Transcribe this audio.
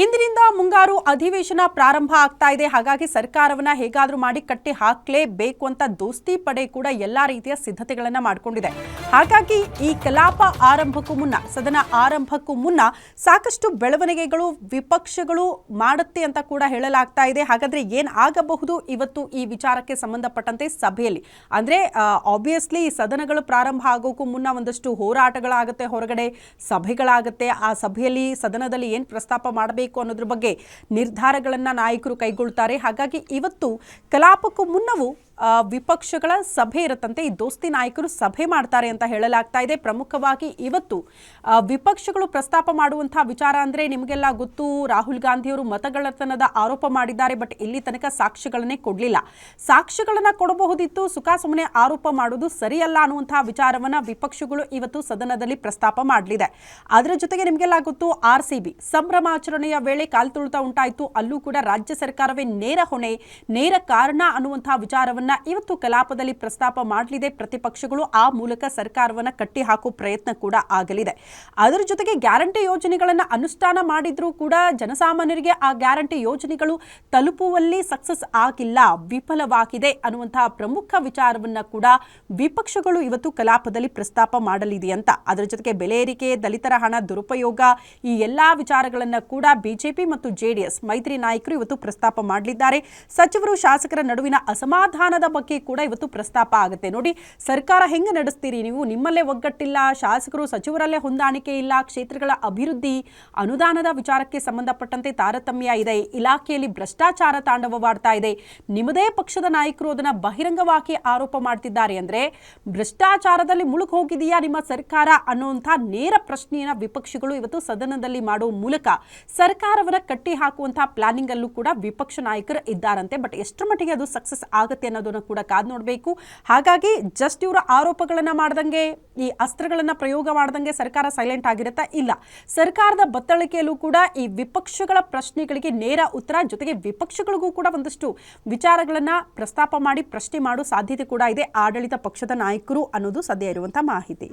ಇಂದಿನಿಂದ ಮುಂಗಾರು ಅಧಿವೇಶನ ಪ್ರಾರಂಭ ಆಗ್ತಾ ಇದೆ. ಹಾಗಾಗಿ ಸರ್ಕಾರವನ್ನ ಹೇಗಾದ್ರೂ ಮಾಡಿ ಕಟ್ಟಿ ಹಾಕ್ಲೇಬೇಕು ಅಂತ ದೋಸ್ತಿ ಪಡೆ ಕೂಡ ಎಲ್ಲಾ ರೀತಿಯ ಸಿದ್ಧತೆಗಳನ್ನ ಮಾಡಿಕೊಂಡಿದೆ. ಹಾಗಾಗಿ ಈ ಕಲಾಪ ಆರಂಭಕ್ಕೂ ಮುನ್ನ, ಸದನ ಆರಂಭಕ್ಕೂ ಮುನ್ನ ಸಾಕಷ್ಟು ಬೆಳವಣಿಗೆಗಳು, ವಿಪಕ್ಷಗಳು ಮಾಡುತ್ತೆ ಅಂತ ಕೂಡ ಹೇಳಲಾಗ್ತಾ ಇದೆ. ಹಾಗಾದ್ರೆ ಏನ್ ಆಗಬಹುದು ಇವತ್ತು ಈ ವಿಚಾರಕ್ಕೆ ಸಂಬಂಧಪಟ್ಟಂತೆ ಸಭೆಯಲ್ಲಿ? ಅಂದ್ರೆ ಆಬ್ವಿಯಸ್ಲಿ ಸದನಗಳು ಪ್ರಾರಂಭ ಆಗೋಕ್ಕೂ ಮುನ್ನ ಒಂದಷ್ಟು ಹೋರಾಟಗಳಾಗುತ್ತೆ, ಹೊರಗಡೆ ಸಭೆಗಳಾಗುತ್ತೆ. ಆ ಸಭೆಯಲ್ಲಿ, ಸದನದಲ್ಲಿ ಏನ್ ಪ್ರಸ್ತಾಪ ಮಾಡಬೇಕು ಅನ್ನೋದ್ರ ಬಗ್ಗೆ ನಿರ್ಧಾರಗಳನ್ನು ನಾಯಕರು ಕೈಗೊಳ್ತಾರೆ. ಹಾಗಾಗಿ ಇವತ್ತು ಕಲಾಪಕ್ಕೂ ಮುನ್ನವೂ ವಿಪಕ್ಷಗಳ ಸಭೆ ಇರುತ್ತಂತೆ. ಈ ದೋಸ್ತಿ ನಾಯಕರು ಸಭೆ ಮಾಡ್ತಾರೆ ಅಂತ ಹೇಳಲಾಗ್ತಾ ಇದೆ. ಪ್ರಮುಖವಾಗಿ ಇವತ್ತು ವಿಪಕ್ಷಗಳು ಪ್ರಸ್ತಾಪ ಮಾಡುವಂತಹ ವಿಚಾರ ಅಂದ್ರೆ ನಿಮಗೆಲ್ಲ ಗೊತ್ತು, ರಾಹುಲ್ ಗಾಂಧಿಯವರು ಮತಗಳತನದ ಆರೋಪ ಮಾಡಿದ್ದಾರೆ, ಬಟ್ ಇಲ್ಲಿ ತನಕ ಸಾಕ್ಷ್ಯಗಳನ್ನೇ ಕೊಡಲಿಲ್ಲ. ಸಾಕ್ಷ್ಯಗಳನ್ನ ಕೊಡಬಹುದಿತ್ತು, ಸುಖ ಸುಮ್ಮನೆ ಆರೋಪ ಮಾಡೋದು ಸರಿಯಲ್ಲ ಅನ್ನುವಂತಹ ವಿಚಾರವನ್ನ ವಿಪಕ್ಷಗಳು ಇವತ್ತು ಸದನದಲ್ಲಿ ಪ್ರಸ್ತಾಪ ಮಾಡಲಿದೆ. ಅದರ ಜೊತೆಗೆ ನಿಮಗೆಲ್ಲ ಗೊತ್ತು ಆರ್ ಸಿ ಬಿ ಸಂಭ್ರಮಾಚರಣೆಯ ವೇಳೆ ಕಾಲ್ತುಳಿತ ಉಂಟಾಯಿತು. ಅಲ್ಲೂ ಕೂಡ ರಾಜ್ಯ ಸರ್ಕಾರವೇ ನೇರ ಹೊಣೆ, ನೇರ ಕಾರಣ ಅನ್ನುವಂತಹ ವಿಚಾರವನ್ನ ಇವತ್ತು ಕಲಾಪದಲ್ಲಿ ಪ್ರಸ್ತಾಪ ಮಾಡಲಿದೆ. ಪ್ರತಿಪಕ್ಷಗಳು ಆ ಮೂಲಕ ಸರ್ಕಾರವನ್ನ ಕಟ್ಟಿ ಹಾಕೋ ಪ್ರಯತ್ನ ಕೂಡ ಆಗಲಿದೆ. ಅದರ ಜೊತೆಗೆ ಗ್ಯಾರಂಟಿ ಯೋಜನೆಗಳನ್ನ ಅನುಷ್ಠಾನ ಮಾಡಿದ್ರೂ ಕೂಡ ಜನಸಾಮಾನ್ಯರಿಗೆ ಆ ಗ್ಯಾರಂಟಿ ಯೋಜನೆಗಳು ತಲುಪುವಲ್ಲಿ ಸಕ್ಸಸ್ ಆಗಿಲ್ಲ, ವಿಫಲವಾಗಿದೆ ಅನ್ನುವಂತಹ ಪ್ರಮುಖ ವಿಚಾರವನ್ನ ಕೂಡ ವಿಪಕ್ಷಗಳು ಇವತ್ತು ಕಲಾಪದಲ್ಲಿ ಪ್ರಸ್ತಾಪ ಮಾಡಲಿದೆ ಅಂತ. ಅದರ ಜೊತೆಗೆ ಬೆಲೆ ಏರಿಕೆ, ದಲಿತರ ಹಣ ದುರುಪಯೋಗ ಈ ಎಲ್ಲಾ ವಿಚಾರಗಳನ್ನ ಕೂಡ ಬಿಜೆಪಿ ಮತ್ತು ಜೆಡಿಎಸ್ ಮೈತ್ರಿ ನಾಯಕರು ಇವತ್ತು ಪ್ರಸ್ತಾಪ ಮಾಡಲಿದ್ದಾರೆ. ಸಚಿವರು ಶಾಸಕರ ನಡುವಿನ ಅಸಮಾಧಾನದ ಬಗ್ಗೆ ಕೂಡ ಇವತ್ತು ಪ್ರಸ್ತಾಪ ಆಗುತ್ತೆ. ನೋಡಿ, ಸರ್ಕಾರ ಹೆಂಗೆ ನಡೆಸ್ತೀರಿ ನೀವು? ನಿಮ್ಮಲ್ಲೇ ಒಗ್ಗಟ್ಟಿಲ್ಲ, ಶಾಸಕರು ಸಚಿವರಲ್ಲೇ ಹೊಂದಾಣಿಕೆ ಇಲ್ಲ, ಕ್ಷೇತ್ರಗಳ ಅಭಿವೃದ್ಧಿ ಅನುದಾನದ ವಿಚಾರಕ್ಕೆ ಸಂಬಂಧಪಟ್ಟಂತೆ ತಾರತಮ್ಯ ಇದೆ, ಇಲಾಖೆಯಲ್ಲಿ ಭ್ರಷ್ಟಾಚಾರ ತಾಂಡವವಾಡ್ತಾ ಇದೆ. ನಿಮ್ಮದೇ ಪಕ್ಷದ ನಾಯಕರು ಅದನ್ನ ಬಹಿರಂಗವಾಗಿ ಆರೋಪ ಮಾಡ್ತಿದ್ದಾರೆ ಅಂದ್ರೆ, ಭ್ರಷ್ಟಾಚಾರದಲ್ಲಿ ಮುಳುಗ್ ಹೋಗಿದೆಯಾ ನಿಮ್ಮ ಸರ್ಕಾರ ಅನ್ನುವಂಥ ನೇರ ಪ್ರಶ್ನೆಯನ್ನ ವಿಪಕ್ಷಗಳು ಇವತ್ತು ಸದನದಲ್ಲಿ ಮಾಡುವ ಮೂಲಕ, ಸರ್ಕಾರವನ್ನ ಕಟ್ಟಿ ಹಾಕುವಂತಹ ಪ್ಲಾನಿಂಗ್ ಅಲ್ಲೂ ಕೂಡ ವಿಪಕ್ಷ ನಾಯಕರು ಇದ್ದಾರಂತೆ. ಬಟ್ ಎಷ್ಟರ ಮಟ್ಟಿಗೆ ಅದು ಸಕ್ಸಸ್ ಆಗುತ್ತೆ ಅನ್ನೋದನ್ನ ಕೂಡ ಕಾದ್ ನೋಡಬೇಕು. ಹಾಗಾಗಿ ಜಸ್ಟ್ ಇವರ ಆರೋಪಗಳನ್ನ ಮಾಡ್ದಂಗೆ, ಈ ಅಸ್ತ್ರಗಳನ್ನ ಪ್ರಯೋಗ ಮಾಡ್ದಂಗೆ ಸರ್ಕಾರ ಸೈಲೆಂಟ್ ಆಗಿರುತ್ತಾ ಇಲ್ಲ. ಸರ್ಕಾರದ ಬತ್ತಳಿಕೆಯಲ್ಲೂ ಕೂಡ ಈ ವಿಪಕ್ಷಗಳ ಪ್ರಶ್ನೆಗಳಿಗೆ ನೇರ ಉತ್ತರ, ಜೊತೆಗೆ ವಿಪಕ್ಷಗಳಿಗೂ ಕೂಡ ಒಂದಷ್ಟು ವಿಚಾರಗಳನ್ನ ಪ್ರಸ್ತಾಪ ಮಾಡಿ ಪ್ರಶ್ನೆ ಮಾಡೋ ಸಾಧ್ಯತೆ ಕೂಡ ಇದೆ. ಆಡಳಿತ ಪಕ್ಷದ ನಾಯಕರು ಅನ್ನೋದು ಸದ್ಯ ಇರುವಂತಹ ಮಾಹಿತಿ.